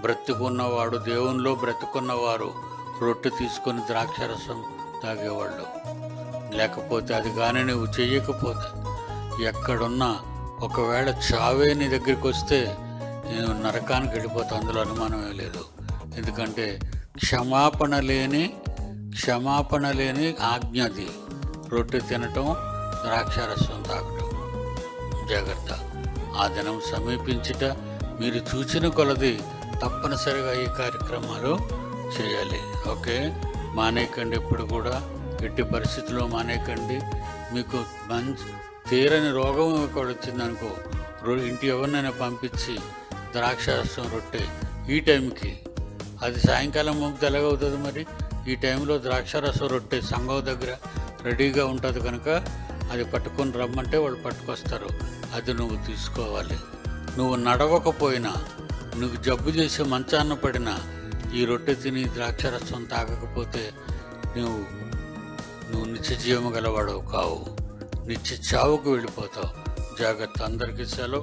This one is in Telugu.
బ్రతుకున్నవాడు దేవునిలో బ్రతుకున్నవారు రొట్టె తీసుకొని ద్రాక్షరసం తాగేవాళ్ళు. లేకపోతే అది కానీ నువ్వు చెయ్యకపోతే ఎక్కడున్నా ఒకవేళ చావే నీ దగ్గరికి వస్తే నేను నరకానికి వెళ్ళిపోతా అందులో అనుమానమే లేదు. ఎందుకంటే క్షమాపణ లేని క్షమాపణ లేని ఆజ్ఞది రొట్టె తినటం ద్రాక్షారసం తాగటం. జాగ్రత్త. ఆ దినం సమీపించుట మీరు చూచిన కొలది తప్పనిసరిగా ఈ కార్యక్రమాలు చేయాలి. ఓకే? మానేయకండి ఎప్పుడు కూడా. ఎట్టి పరిస్థితుల్లో మానేయకండి. మీకు మంచి తీరని రోగం ఒకటి వచ్చిందనుకో రో- ఇంటి ఎవరినైనా పంపించి ద్రాక్షారసం రొట్టె ఈ టైంకి. అది సాయంకాలం పంపితే తెలగవుతుంది మరి. ఈ టైంలో ద్రాక్షారసం రొట్టె సంఘం దగ్గర రెడీగా ఉంటుంది కనుక అది పట్టుకొని రమ్మంటే వాళ్ళు పట్టుకొస్తారు. అది నువ్వు తీసుకోవాలి. నువ్వు నడవకపోయినా నువ్వు జబ్బు చేసి మంచాన్న పడిన ఈ రొట్టె తిని ద్రాక్షరసం తాగకపోతే నువ్వు నువ్వు నిత్య జీవము గలవాడవు కావు. నిత్య చావుకు వెళ్ళిపోతావు. జాగ్రత్త అందరికీ సెలవు.